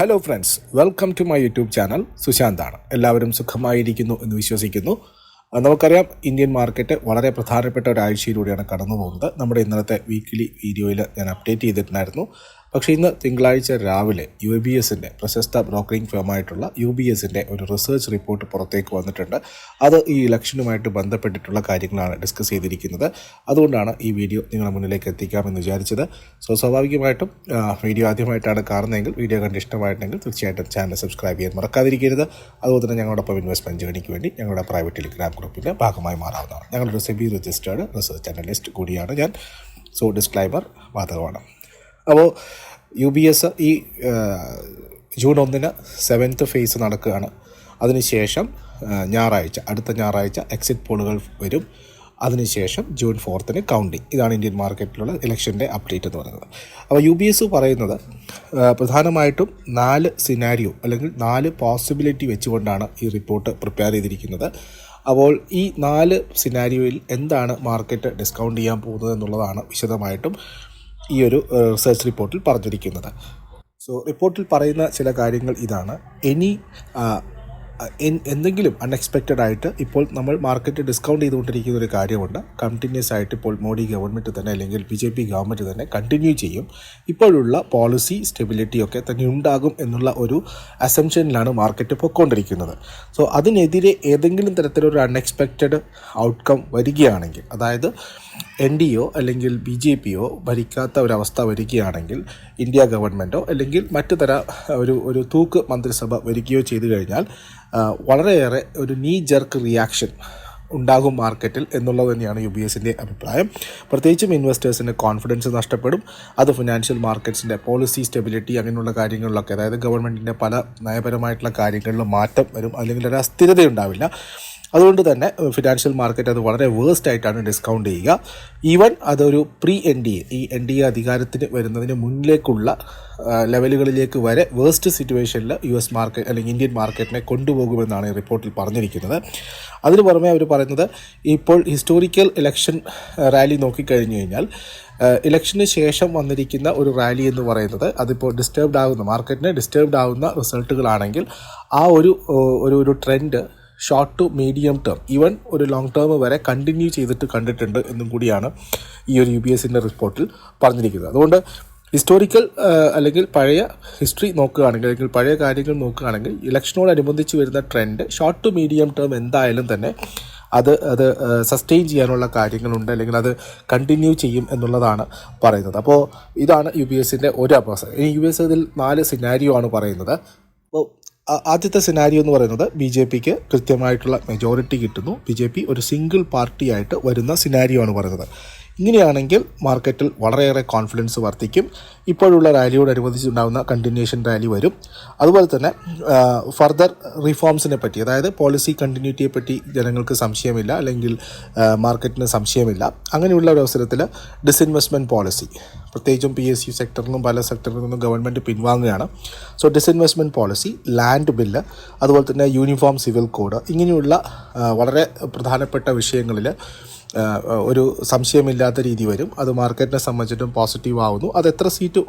Hello friends welcome to my YouTube channel സുശാന്താണ് എല്ലാവരും സുഖമായിരിക്കുന്നു എന്ന് വിശ്വസിക്കുന്നു. നമുക്കറിയാം ഇന്ത്യൻ മാർക്കറ്റ് വളരെ പ്രധാനപ്പെട്ട ഒരാഴ്ചയിലൂടെയാണ് കടന്നു പോകുന്നത് നമ്മുടെ ഇന്നലത്തെ വീക്കിലി വീഡിയോയിൽ ഞാൻ അപ്ഡേറ്റ് ചെയ്തിട്ടുണ്ടായിരുന്നു. പക്ഷേ ഇന്ന് തിങ്കളാഴ്ച രാവിലെ യു ബി എസിന്റെ പ്രശസ്ത ബ്രോക്കറിംഗ് ഫേമായിട്ടുള്ള യു ബി എസിന്റെ ഒരു റിസർച്ച് റിപ്പോർട്ട് പുറത്തേക്ക് വന്നിട്ടുണ്ട്. അത് ഈ ഇലക്ഷനുമായിട്ട് ബന്ധപ്പെട്ടിട്ടുള്ള കാര്യങ്ങളാണ് ഡിസ്കസ് ചെയ്തിരിക്കുന്നത്. അതുകൊണ്ടാണ് ഈ വീഡിയോ നിങ്ങളുടെ മുന്നിലേക്ക് എത്തിക്കാമെന്ന് വിചാരിച്ചത്. സോ സ്വാഭാവികമായിട്ടും വീഡിയോ ആദ്യമായിട്ടാണ് കാണുന്നതെങ്കിൽ വീഡിയോ കണ്ട് ഇഷ്ടമായിട്ടുണ്ടെങ്കിൽ തീർച്ചയായിട്ടും ചാനൽ സബ്സ്ക്രൈബ് ചെയ്യാൻ മറക്കാതിരിക്കരുത്. അതുപോലെ തന്നെ ഞങ്ങളോടൊപ്പം ഇൻവെസ്റ്റ്മെന്റ് ജേണിക്ക് വേണ്ടി ഞങ്ങളുടെ പ്രൈവറ്റ് ടെലിഗ്രാം ഗ്രൂപ്പിന്റെ ഭാഗമായി മാറാവുന്നതാണ്. ഞങ്ങളൊരു സെബി രജിസ്റ്റേർഡ് റിസർച്ച് അനലിസ്റ്റ് കൂടിയാണ് ഞാൻ. സോ ഡിസ്ക്ലൈമർ ബാധകമാണ്. അപ്പോൾ യു ബി എസ് ഈ ജൂൺ ഒന്നിന് സെവൻത്ത് ഫേസ് നടക്കുകയാണ്. അതിനുശേഷം ഞായറാഴ്ച അടുത്ത ഞായറാഴ്ച എക്സിറ്റ് പോളുകൾ വരും. അതിനുശേഷം ജൂൺ ഫോർത്തിന് കൗണ്ടിങ് ഇതാണ് ഇന്ത്യൻ മാർക്കറ്റിലുള്ള ഇലക്ഷന്റെ അപ്ഡേറ്റ് എന്ന് പറയുന്നത്. അപ്പോൾ യു ബി എസ് പറയുന്നത് പ്രധാനമായിട്ടും നാല് സിനാരിയോ അല്ലെങ്കിൽ നാല് പോസിബിലിറ്റി വെച്ചുകൊണ്ടാണ് ഈ റിപ്പോർട്ട് പ്രിപ്പയർ ചെയ്തിരിക്കുന്നത്. അപ്പോൾ ഈ നാല് സിനാരിയോയിൽ എന്താണ് മാർക്കറ്റ് ഡിസ്കൗണ്ട് ചെയ്യാൻ പോകുന്നത് എന്നുള്ളതാണ് വിശദമായിട്ടും ഈ ഒരു റിസർച്ച് റിപ്പോർട്ടിൽ പറഞ്ഞിരിക്കുന്നത്. സോ റിപ്പോർട്ടിൽ പറയുന്ന ചില കാര്യങ്ങൾ ഇതാണ്. എനി എന്തെങ്കിലും അൺഎക്സ്പെക്റ്റഡ് ആയിട്ട് ഇപ്പോൾ നമ്മൾ മാർക്കറ്റ് ഡിസ്കൗണ്ട് ചെയ്തുകൊണ്ടിരിക്കുന്ന ഒരു കാര്യമുണ്ട്. കണ്ടിന്യൂസ് ആയിട്ട് ഇപ്പോൾ മോഡി ഗവൺമെന്റ് തന്നെ അല്ലെങ്കിൽ ബി ജെ പി ഗവൺമെന്റ് തന്നെ കണ്ടിന്യൂ ചെയ്യും. ഇപ്പോഴുള്ള പോളിസി സ്റ്റെബിലിറ്റി ഒക്കെ തന്നെ ഉണ്ടാകും എന്നുള്ള ഒരു അസംഷനിലാണ് മാർക്കറ്റ് പൊയ്ക്കൊണ്ടിരിക്കുന്നത് സോ അതിനെതിരെ ഏതെങ്കിലും തരത്തിലൊരു അൺഎക്സ്പെക്റ്റഡ് ഔട്ട്കം വരികയാണെങ്കിൽ അതായത് എൻ ഡി ഒ അല്ലെങ്കിൽ ബി ജെ പിയോ ഭരിക്കാത്ത ഒരവസ്ഥ വരികയാണെങ്കിൽ ഇന്ത്യ ഗവൺമെന്റോ അല്ലെങ്കിൽ മറ്റു തര ഒരു ഒരു തൂക്ക് മന്ത്രിസഭ വരികയോ ചെയ്തു കഴിഞ്ഞാൽ വളരെയേറെ ഒരു നീ ജർക്ക് റിയാക്ഷൻ ഉണ്ടാകും മാർക്കറ്റിൽ എന്നുള്ളത് തന്നെയാണ് യു ബി എസിന്റെ അഭിപ്രായം. പ്രത്യേകിച്ചും ഇൻവെസ്റ്റേഴ്സിന്റെ കോൺഫിഡൻസ് നഷ്ടപ്പെടും. അത് ഫിനാൻഷ്യൽ മാർക്കറ്റ്സിന്റെ പോളിസി സ്റ്റെബിലിറ്റി അങ്ങനെയുള്ള കാര്യങ്ങളിലൊക്കെ അതായത് ഗവൺമെന്റിന്റെ പല നയപരമായിട്ടുള്ള കാര്യങ്ങളിലും മാറ്റം വരും. അല്ലെങ്കിൽ ഒരു അസ്ഥിരത ഉണ്ടാവില്ല അതുകൊണ്ട് തന്നെ ഫിനാൻഷ്യൽ മാർക്കറ്റ് അത് വളരെ വേഴ്സ്റ്റ് ആയിട്ടാണ് ഡിസ്കൗണ്ട് ചെയ്യുക. ഈവൻ അതൊരു പ്രീ എൻ ഡി എ ഈ എൻ ഡി എ അധികാരത്തിന് വരുന്നതിന് മുന്നിലേക്കുള്ള ലെവലുകളിലേക്ക് വരെ വേഴ്സ്റ്റ് സിറ്റുവേഷനിൽ യു എസ് മാർക്കറ്റ് അല്ലെങ്കിൽ ഇന്ത്യൻ മാർക്കറ്റിനെ കൊണ്ടുപോകുമെന്നാണ് ഈ റിപ്പോർട്ടിൽ പറഞ്ഞിരിക്കുന്നത്. അതിന് പുറമെ അവർ പറയുന്നത് ഇപ്പോൾ ഹിസ്റ്റോറിക്കൽ ഇലക്ഷൻ റാലി നോക്കിക്കഴിഞ്ഞു കഴിഞ്ഞാൽ ഇലക്ഷന് ശേഷം വന്നിരിക്കുന്ന ഒരു റാലി എന്ന് പറയുന്നത് അതിപ്പോൾ ഡിസ്റ്റർബ്ഡ് ആകുന്ന മാർക്കറ്റിനെ ഡിസ്റ്റർബ്ഡ് ആകുന്ന റിസൾട്ടുകളാണെങ്കിൽ ആ ഒരു ഒരു trend short to medium term even ഒരു ലോങ് ടേം വരെ കണ്ടിന്യൂ ചെയ്തിട്ട് കണ്ടിട്ടുണ്ട് എന്നും കൂടിയാണ് ഈ ഒരു യു ബി എസിന്റെ റിപ്പോർട്ടിൽ പറഞ്ഞിരിക്കുന്നത്. അതുകൊണ്ട് ഹിസ്റ്റോറിക്കൽ അല്ലെങ്കിൽ പഴയ ഹിസ്റ്ററി നോക്കുകയാണെങ്കിൽ അല്ലെങ്കിൽ പഴയ കാര്യങ്ങൾ നോക്കുകയാണെങ്കിൽ ഇലക്ഷനോടനുബന്ധിച്ച് വരുന്ന trend short to medium term എന്തായാലും തന്നെ അത് അത് സസ്റ്റെയിൻ ചെയ്യാനുള്ള കാര്യങ്ങളുണ്ട് അല്ലെങ്കിൽ അത് കണ്ടിന്യൂ ചെയ്യും എന്നുള്ളതാണ് പറയുന്നത്. അപ്പോൾ ഇതാണ് യു ബി എസിന്റെ ഒരു അവസ്ഥ ഇനി യു എസ് ഇതിൽ നാല് സിനാരിയോ ആണ് പറയുന്നത്. അപ്പോൾ ആദ്യത്തെ സിനാരിയോ എന്ന് പറയുന്നത് ബി ജെ പിക്ക് കൃത്യമായിട്ടുള്ള മെജോറിറ്റി കിട്ടുന്നു. ബി ജെ പി ഒരു സിംഗിൾ പാർട്ടിയായിട്ട് വരുന്ന സിനാരിയോ ആണ് പറയുന്നത്. ഇങ്ങനെയാണെങ്കിൽ മാർക്കറ്റിൽ വളരെയേറെ കോൺഫിഡൻസ് വർദ്ധിക്കും. ഇപ്പോഴുള്ള റാലിയോടനുബന്ധിച്ചുണ്ടാകുന്ന കണ്ടിന്യൂഷൻ റാലി വരും. അതുപോലെ തന്നെ ഫർദർ റിഫോംസിനെ പറ്റി അതായത് പോളിസി കണ്ടിന്യൂറ്റിയെ പറ്റി ജനങ്ങൾക്ക് സംശയമില്ല അല്ലെങ്കിൽ മാർക്കറ്റിന് സംശയമില്ല. അങ്ങനെയുള്ള ഒരു അവസരത്തിൽ ഡിസ്ഇൻവെസ്റ്റ്മെന്റ് പോളിസി പ്രത്യേകിച്ചും പി എസ് യു സെക്ടറിലും പല സെക്ടറിൽ നിന്നും government പിൻവാങ്ങുകയാണ്. So disinvestment policy land bill അതുപോലെ തന്നെ യൂണിഫോം സിവിൽ കോഡ് ഇങ്ങനെയുള്ള വളരെ പ്രധാനപ്പെട്ട വിഷയങ്ങളിൽ ഒരു സംശയമില്ലാത്ത രീതി വരും. അത് മാർക്കറ്റിനെ സംബന്ധിച്ചിട്ടും പോസിറ്റീവ് ആവുന്നു. അത് എത്ര സീറ്റ്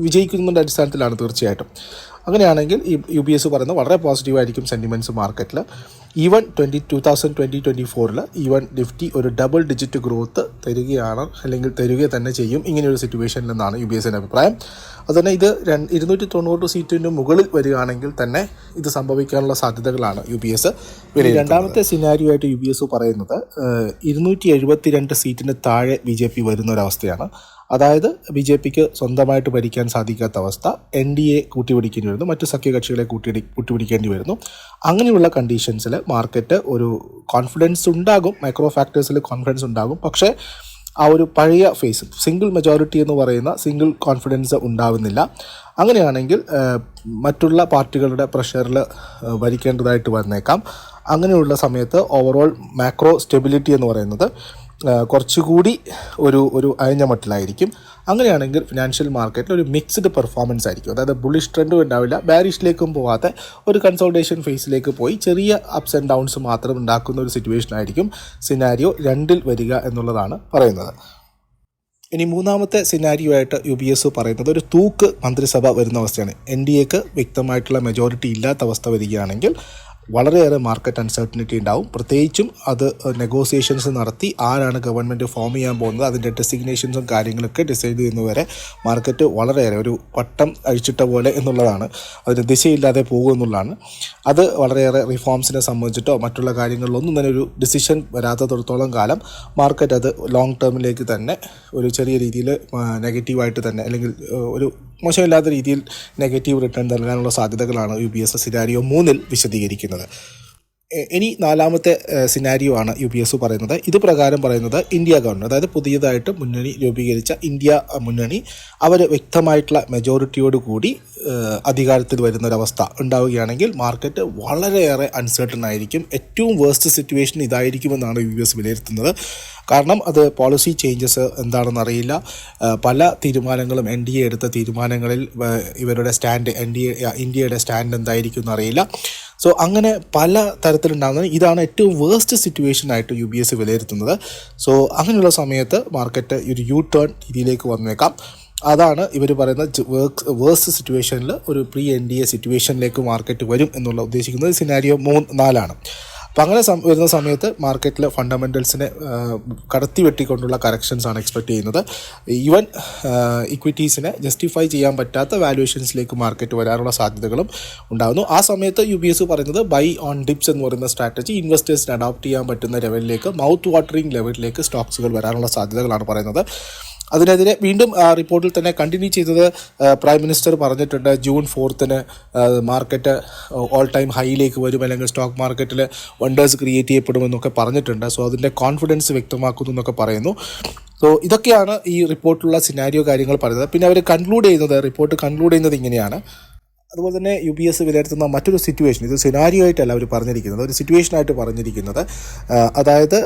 വിജയിക്കുന്നതിന്റെ അടിസ്ഥാനത്തിലാണ് തീർച്ചയായിട്ടും. അങ്ങനെയാണെങ്കിൽ ഈ യു ബി എസ് പറയുന്നത് വളരെ പോസിറ്റീവ് ആയിരിക്കും സെന്റിമെന്റ്സ് മാർക്കറ്റിൽ even twenty two thousand twenty twenty ഫോറിൽ ഈവൻ നിഫ്റ്റി ഒരു ഡബിൾ ഡിജിറ്റ് ഗ്രോത്ത് തരികയാണ് അല്ലെങ്കിൽ തരിക തന്നെ ചെയ്യും. ഇങ്ങനെയൊരു സിറ്റുവേഷനിൽ നിന്നാണ് യു ബി എസിന്റെ അഭിപ്രായം. അതുതന്നെ ഇത് ഇരുന്നൂറ്റി തൊണ്ണൂറ് സീറ്റിന് മുകളിൽ വരികയാണെങ്കിൽ തന്നെ ഇത് സംഭവിക്കാനുള്ള സാധ്യതകളാണ് യു ബി എസ് രണ്ടാമത്തെ സിനാരിയോ ആയിട്ട് യു ബി എസ് പറയുന്നത് ഇരുന്നൂറ്റി എഴുപത്തി രണ്ട് സീറ്റിന് താഴെ ബി ജെ പി വരുന്ന ഒരവസ്ഥയാണ് അതായത് ബി ജെ പിക്ക് സ്വന്തമായിട്ട് ഭരിക്കാൻ സാധിക്കാത്ത അവസ്ഥ എൻ ഡി എ കൂട്ടിപിടിക്കേണ്ടി വരുന്നു മറ്റ് സഖ്യകക്ഷികളെ കൂട്ടി കൂട്ടിപിടിക്കേണ്ടി വരുന്നു അങ്ങനെയുള്ള കണ്ടീഷൻസിൽ മാർക്കറ്റ് ഒരു കോൺഫിഡൻസ് ഉണ്ടാകും മൈക്രോ ഫാക്ടേഴ്സിൽ കോൺഫിഡൻസ് ഉണ്ടാകും. പക്ഷേ ആ ഒരു പഴയ ഫേസ് സിംഗിൾ മെജോറിറ്റി എന്ന് പറയുന്ന സിംഗിൾ കോൺഫിഡൻസ് ഉണ്ടാവുന്നില്ല. അങ്ങനെയാണെങ്കിൽ മറ്റുള്ള പാർട്ടികളുടെ പ്രഷറിൽ ഭരിക്കേണ്ടതായിട്ട് വന്നേക്കാം. അങ്ങനെയുള്ള സമയത്ത് ഓവറോൾ മാക്രോ സ്റ്റെബിലിറ്റി എന്ന് പറയുന്നത് കുറച്ചുകൂടി ഒരു ഒരു അയഞ്ഞ മട്ടിലായിരിക്കും. അങ്ങനെയാണെങ്കിൽ ഫിനാൻഷ്യൽ മാർക്കറ്റിൽ ഒരു മിക്സ്ഡ് പെർഫോമൻസ് ആയിരിക്കും. അതായത് ബുള്ളിഷ് ട്രെൻഡും ഉണ്ടാവില്ല. ബാരിഷിലേക്കും പോവാത്ത ഒരു കൺസോൾട്ടേഷൻ ഫേസിലേക്ക് പോയി ചെറിയ അപ്സ് ആൻഡ് ഡൗൺസ് മാത്രം ഉണ്ടാക്കുന്ന ഒരു സിറ്റുവേഷൻ ആയിരിക്കും സിനാരിയോ രണ്ടിൽ വരിക എന്നുള്ളതാണ് പറയുന്നത്. ഇനി മൂന്നാമത്തെ സിനാരിയോ ആയിട്ട് യു ബി എസ് പറയുന്നത് ഒരു തൂക്ക് മന്ത്രിസഭ വരുന്ന അവസ്ഥയാണ്. എൻ ഡി എക്ക് വ്യക്തമായിട്ടുള്ള മെജോറിറ്റി ഇല്ലാത്ത അവസ്ഥ വരികയാണെങ്കിൽ വളരെയേറെ മാർക്കറ്റ് അൺസർട്ടനിറ്റി ഉണ്ടാവും. പ്രത്യേകിച്ചും അത് നെഗോസിയേഷൻസ് നടത്തി ആരാണ് ഗവൺമെന്റ് ഫോം ചെയ്യാൻ പോകുന്നത് അതിന്റെ ഡെസിഗ്നേഷൻസും കാര്യങ്ങളൊക്കെ ഡിസൈഡ് ചെയ്യുന്നവരെ മാർക്കറ്റ് വളരെയേറെ ഒരു വട്ടം അഴിച്ചിട്ട പോലെ എന്നുള്ളതാണ്. അതിന് ദിശയില്ലാതെ പോകും എന്നുള്ളതാണ്. അത് വളരെയേറെ റിഫോംസിനെ സംബന്ധിച്ചിട്ടോ മറ്റുള്ള കാര്യങ്ങളിലൊന്നും തന്നെ ഒരു ഡിസിഷൻ വരാത്തടത്തോളം കാലം മാർക്കറ്റ് അത് ലോങ് ടേമിലേക്ക് തന്നെ ഒരു ചെറിയ രീതിയിൽ നെഗറ്റീവായിട്ട് തന്നെ അല്ലെങ്കിൽ ഒരു മോശമില്ലാത്ത രീതിയിൽ നെഗറ്റീവ് റിട്ടേൺ നൽകാനുള്ള സാധ്യതകളാണ് യു ബി എസ് സിനാരിയോ മൂന്നിൽ വിശദീകരിക്കുന്നത്. ഇനി നാലാമത്തെ സിനാരിയോ ആണ് യു പി എസ് പറയുന്നത്. ഇത് പ്രകാരം പറയുന്നത് ഇന്ത്യ ഗവൺമെന്റ് അതായത് പുതിയതായിട്ട് മുന്നണി രൂപീകരിച്ച ഇന്ത്യ മുന്നണി അവർ വ്യക്തമായിട്ടുള്ള മെജോറിറ്റിയോട് കൂടി അധികാരത്തിൽ വരുന്നൊരവസ്ഥ ഉണ്ടാവുകയാണെങ്കിൽ മാർക്കറ്റ് വളരെയേറെ അൺസേർട്ടൺ ആയിരിക്കും. ഏറ്റവും വേസ്റ്റ് സിറ്റുവേഷൻ ഇതായിരിക്കുമെന്നാണ് യു എസ് വിലയിരുത്തുന്നത്. കാരണം അത് പോളിസി ചേഞ്ചസ് എന്താണെന്ന് അറിയില്ല. പല തീരുമാനങ്ങളും എൻ ഡി എ എടുത്ത തീരുമാനങ്ങളിൽ ഇവരുടെ സ്റ്റാൻഡ് എൻ ഡി എ ഇന്ത്യയുടെ സ്റ്റാൻഡ് എന്തായിരിക്കും എന്നറിയില്ല സോ അങ്ങനെ പല തരത്തിലുണ്ടാകുന്നത് ഇതാണ് ഏറ്റവും വേസ്റ്റ് സിറ്റുവേഷൻ ആയിട്ട് യു ബി എസ് വിലയിരുത്തുന്നത്. സോ അങ്ങനെയുള്ള സമയത്ത് മാർക്കറ്റ് ഒരു യു ടേൺ രീതിയിലേക്ക് വന്നേക്കാം. അതാണ് ഇവർ പറയുന്ന വർക്ക് വേഴ്സ്റ്റ് സിറ്റുവേഷനിൽ ഒരു പ്രീ എൻ ഡി എ സിറ്റുവേഷനിലേക്ക് മാർക്കറ്റ് വരും എന്നുള്ള ഉദ്ദേശിക്കുന്നത്. സിനാരിയോ മൂന്ന് നാലാണ്. അപ്പം അങ്ങനെ വരുന്ന സമയത്ത് മാർക്കറ്റിൽ ഫണ്ടമെന്റൽസിനെ കടത്തി വെട്ടിക്കൊണ്ടുള്ള കറക്ഷൻസ് ആണ് എക്സ്പെക്ട് ചെയ്യുന്നത്. ഈവൻ ഇക്വിറ്റീസിനെ ജസ്റ്റിഫൈ ചെയ്യാൻ പറ്റാത്ത വാല്യുവേഷൻസിലേക്ക് മാർക്കറ്റ് വരാനുള്ള സാധ്യതകളും ഉണ്ടാകുന്നു ആ സമയത്ത് യു ബി എസ് പറയുന്നത് ബൈ ഓൺ ഡിപ്സ് എന്ന് പറയുന്ന സ്ട്രാറ്റജി ഇൻവെസ്റ്റേഴ്സിന് അഡോപ്റ്റ് ചെയ്യാൻ പറ്റുന്ന ലെവലിലേക്ക് മൗത്ത് വാട്ടറിംഗ് ലെവലിലേക്ക് സ്റ്റോക്സുകൾ വരാനുള്ള സാധ്യതകളാണ് പറയുന്നത്. അതിനെതിരെ വീണ്ടും റിപ്പോർട്ടിൽ തന്നെ കണ്ടിന്യൂ ചെയ്തത് പ്രൈം മിനിസ്റ്റർ പറഞ്ഞിട്ടുണ്ട് ജൂൺ ഫോർത്തിന് മാർക്കറ്റ് ഓൾ ടൈം ഹൈയിലേക്ക് വരും അല്ലെങ്കിൽ സ്റ്റോക്ക് മാർക്കറ്റിൽ വണ്ടേഴ്സ് ക്രിയേറ്റ് ചെയ്യപ്പെടുമെന്നൊക്കെ പറഞ്ഞിട്ടുണ്ട്. സോ അതിന്റെ കോൺഫിഡൻസ് വ്യക്തമാക്കുന്നു എന്നൊക്കെ പറയുന്നു. സോ ഇതൊക്കെയാണ് ഈ റിപ്പോർട്ടിലുള്ള സിനാരിയോ കാര്യങ്ങൾ പറയുന്നത്. പിന്നെ അവർ കൺക്ലൂഡ് ചെയ്യുന്നത് റിപ്പോർട്ട് കൺക്ലൂഡ് ചെയ്യുന്നത് ഇങ്ങനെയാണ്. അതുപോലെ തന്നെ യു പി എസ് വിലയിരുത്തുന്ന മറ്റൊരു സിറ്റുവേഷൻ ഇത് സിനാരിയോ ആയിട്ടല്ല അവർ പറഞ്ഞിരിക്കുന്നത്. ഒരു സിറ്റുവേഷനായിട്ട് പറഞ്ഞിരിക്കുന്നത് അതായത്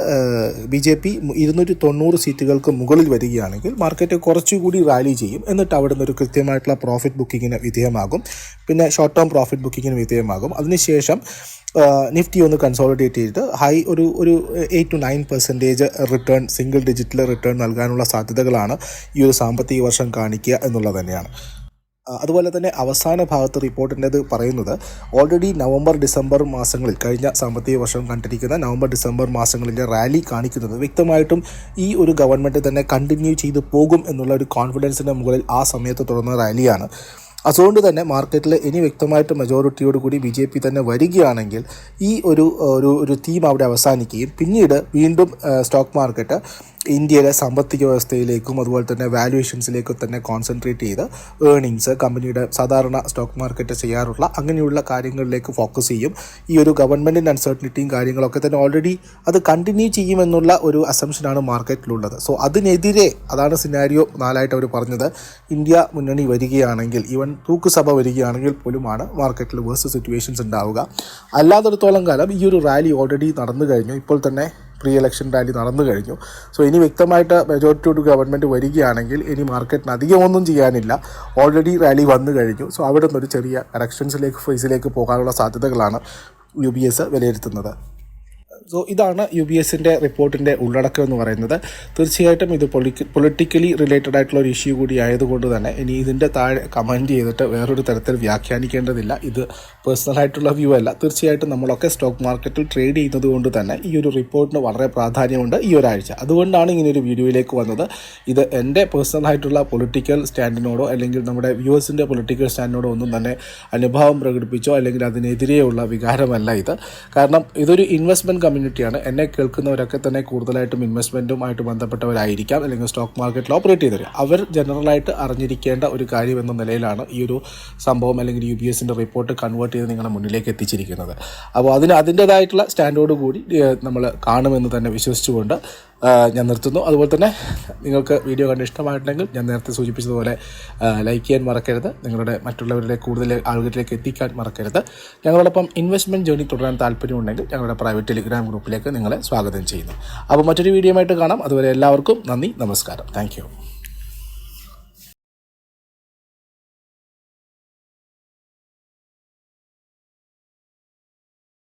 ബി ജെ പി ഇരുന്നൂറ്റി തൊണ്ണൂറ് സീറ്റുകൾക്ക് മുകളിൽ വരികയാണെങ്കിൽ മാർക്കറ്റ് കുറച്ചുകൂടി റാലി ചെയ്യും. എന്നിട്ട് അവിടെ നിന്ന് ഒരു കൃത്യമായിട്ടുള്ള പ്രോഫിറ്റ് ബുക്കിങ്ങിന് വിധേയമാകും. പിന്നെ ഷോർട്ട് ടേം പ്രോഫിറ്റ് ബുക്കിങ്ങിന് വിധേയമാകും. അതിനുശേഷം നിഫ്റ്റി ഒന്ന് കൺസോളിഡേറ്റ് ചെയ്ത് ഹൈ ഒരു ഒരു eight to nine percentage return single ഡിജിറ്റിൽ return നൽകാനുള്ള സാധ്യതകളാണ് ഈ ഒരു സാമ്പത്തിക വർഷം കാണിക്കുക എന്നുള്ളത് തന്നെയാണ്. അതുപോലെ തന്നെ അവസാന ഭാഗത്ത് റിപ്പോർട്ടിന്റെത് പറയുന്നത് ഓൾറെഡി നവംബർ ഡിസംബർ മാസങ്ങളിൽ കഴിഞ്ഞ സാമ്പത്തിക വർഷം കണ്ടിരിക്കുന്ന നവംബർ ഡിസംബർ മാസങ്ങളിലെ റാലി കാണിക്കുന്നത് വ്യക്തമായിട്ടും ഈ ഒരു ഗവൺമെന്റ് തന്നെ കണ്ടിന്യൂ ചെയ്തു പോകും എന്നുള്ള ഒരു കോൺഫിഡൻസിന്റെ മുകളിൽ ആ സമയത്ത് തുടർന്ന റാലിയാണ്. അതുകൊണ്ട് തന്നെ മാർക്കറ്റിൽ ഇനി വ്യക്തമായിട്ട് മെജോറിറ്റിയോട് കൂടി ബി ജെ പി തന്നെ വരികയാണെങ്കിൽ ഈ ഒരു ഒരു ഒരു തീം അവിടെ അവസാനിക്കുകയും പിന്നീട് വീണ്ടും സ്റ്റോക്ക് മാർക്കറ്റ് ഇന്ത്യയിലെ സാമ്പത്തിക വ്യവസ്ഥയിലേക്കും അതുപോലെ തന്നെ വാല്യുവേഷൻസിലേക്കും തന്നെ കോൺസെൻട്രേറ്റ് ചെയ്ത് ഏർണിങ്സ് കമ്പനിയുടെ സാധാരണ സ്റ്റോക്ക് മാർക്കറ്റ് ചെയ്യാറുള്ള അങ്ങനെയുള്ള കാര്യങ്ങളിലേക്ക് ഫോക്കസ് ചെയ്യും. ഈ ഒരു ഗവൺമെന്റിന്റെ അൺസർട്ടനിറ്റിയും കാര്യങ്ങളൊക്കെ തന്നെ ഓൾറെഡി അത് കണ്ടിന്യൂ ചെയ്യുമെന്നുള്ള ഒരു അസംഷനാണ് മാർക്കറ്റിലുള്ളത് സോ അതിനെതിരെ അതാണ് സിനാരിയോ നാലായിട്ട് അവർ പറഞ്ഞത്. ഇന്ത്യ മുന്നണി വരികയാണെങ്കിൽ ഈവൻ തൂക്കുസഭ വരികയാണെങ്കിൽ പോലുമാണ് മാർക്കറ്റിൽ വേഴ്സ് സിറ്റുവേഷൻസ് ഉണ്ടാവുക. അല്ലാത്തിടത്തോളം കാലം ഈ ഒരു റാലി ഓൾറെഡി നടന്നു കഴിഞ്ഞു. ഇപ്പോൾ തന്നെ പ്രീ ഇലക്ഷൻ റാലി നടന്നു കഴിഞ്ഞു. സോ ഇനി വ്യക്തമായിട്ട് മെജോറിറ്റിയോട് ഗവൺമെന്റ് വരികയാണെങ്കിൽ ഇനി മാർക്കറ്റിന് അധികമൊന്നും ചെയ്യാനില്ല. ഓൾറെഡി റാലി വന്നു കഴിഞ്ഞു. സോ അവിടെ നിന്നൊരു ചെറിയ കറക്ഷൻസിലേക്ക് ഫേസിലേക്ക് പോകാനുള്ള സാധ്യതകളാണ് യു ബി എസ് വിലയിരുത്തുന്നത്. സോ ഇതാണ് യു ബി എസിന്റെ റിപ്പോർട്ടിന്റെ ഉള്ളടക്കം എന്ന് പറയുന്നത്. തീർച്ചയായിട്ടും ഇത് പൊളി പൊളിറ്റിക്കലി റിലേറ്റഡ് ആയിട്ടുള്ള ഒരു ഇഷ്യൂ കൂടി ആയതുകൊണ്ട് തന്നെ ഇനി ഇതിന്റെ താഴെ കമന്റ് ചെയ്തിട്ട് വേറൊരു തരത്തിൽ വ്യാഖ്യാനിക്കേണ്ടതില്ല. ഇത് പേഴ്സണലായിട്ടുള്ള വ്യൂ അല്ല. തീർച്ചയായിട്ടും നമ്മളൊക്കെ സ്റ്റോക്ക് മാർക്കറ്റിൽ ട്രേഡ് ചെയ്യുന്നത് കൊണ്ട് തന്നെ ഈ ഒരു റിപ്പോർട്ടിന് വളരെ പ്രാധാന്യമുണ്ട് ഈ ഒരാഴ്ച. അതുകൊണ്ടാണ് ഇങ്ങനൊരു വീഡിയോയിലേക്ക് വന്നത്. ഇത് എന്റെ പേഴ്സണലായിട്ടുള്ള പൊളിറ്റിക്കൽ സ്റ്റാൻഡിനോടോ അല്ലെങ്കിൽ നമ്മുടെ വ്യൂവേഴ്സിന്റെ പൊളിറ്റിക്കൽ സ്റ്റാൻഡിനോടോ ഒന്നും തന്നെ അനുഭാവം പ്രകടിപ്പിച്ചോ അല്ലെങ്കിൽ അതിനെതിരെയുള്ള വികാരമല്ല ഇത്. കാരണം ഇതൊരു ഇൻവെസ്റ്റ്മെന്റ് കമ്മ്യൂണിറ്റിയാണ് എന്നെ കേൾക്കുന്നവരൊക്കെ തന്നെ കൂടുതലായിട്ടും ഇൻവെസ്റ്റ്മെന്റുമായിട്ട് ബന്ധപ്പെട്ടവരായിരിക്കാം. അല്ലെങ്കിൽ സ്റ്റോക്ക് മാർക്കറ്റിൽ ഓപ്പറേറ്റ് ചെയ്തവർ അവർ ജനറലായിട്ട് അറിഞ്ഞിരിക്കേണ്ട ഒരു കാര്യം എന്ന നിലയിലാണ് ഈ ഒരു സംഭവം അല്ലെങ്കിൽ യു ബി എസിന്റെ റിപ്പോർട്ട് കൺവേർട്ട് ചെയ്ത് നിങ്ങളുടെ മുന്നിലേക്ക് എത്തിച്ചിരിക്കുന്നത്. അപ്പോൾ അതിന് അതിന്റേതായിട്ടുള്ള സ്റ്റാൻഡോട് കൂടി നമ്മൾ കാണുമെന്ന് തന്നെ വിശ്വസിച്ചുകൊണ്ട് ഞാൻ നിർത്തുന്നു. അതുപോലെ തന്നെ നിങ്ങൾക്ക് വീഡിയോ കണ്ട് ഇഷ്ടമായിട്ടുണ്ടെങ്കിൽ ഞാൻ നേരത്തെ സൂചിപ്പിച്ചതുപോലെ ലൈക്ക് ചെയ്യാൻ മറക്കരുത്. നിങ്ങളുടെ മറ്റുള്ളവരുടെ കൂടുതൽ ആളുകളിലേക്ക് എത്തിക്കാൻ മറക്കരുത്. ഞങ്ങളോടൊപ്പം ഇൻവെസ്റ്റ്മെന്റ് ജേണി തുടരാൻ താല്പര്യമുണ്ടെങ്കിൽ ഞങ്ങളുടെ പ്രൈവറ്റ് ടെലിഗ്രാം ഗ്രൂപ്പിലേക്ക് നിങ്ങളെ സ്വാഗതം ചെയ്യുന്നു. അപ്പോൾ മറ്റൊരു വീഡിയോ ആയിട്ട് കാണാം. അതുവരെ എല്ലാവർക്കും നന്ദി നമസ്കാരം. താങ്ക്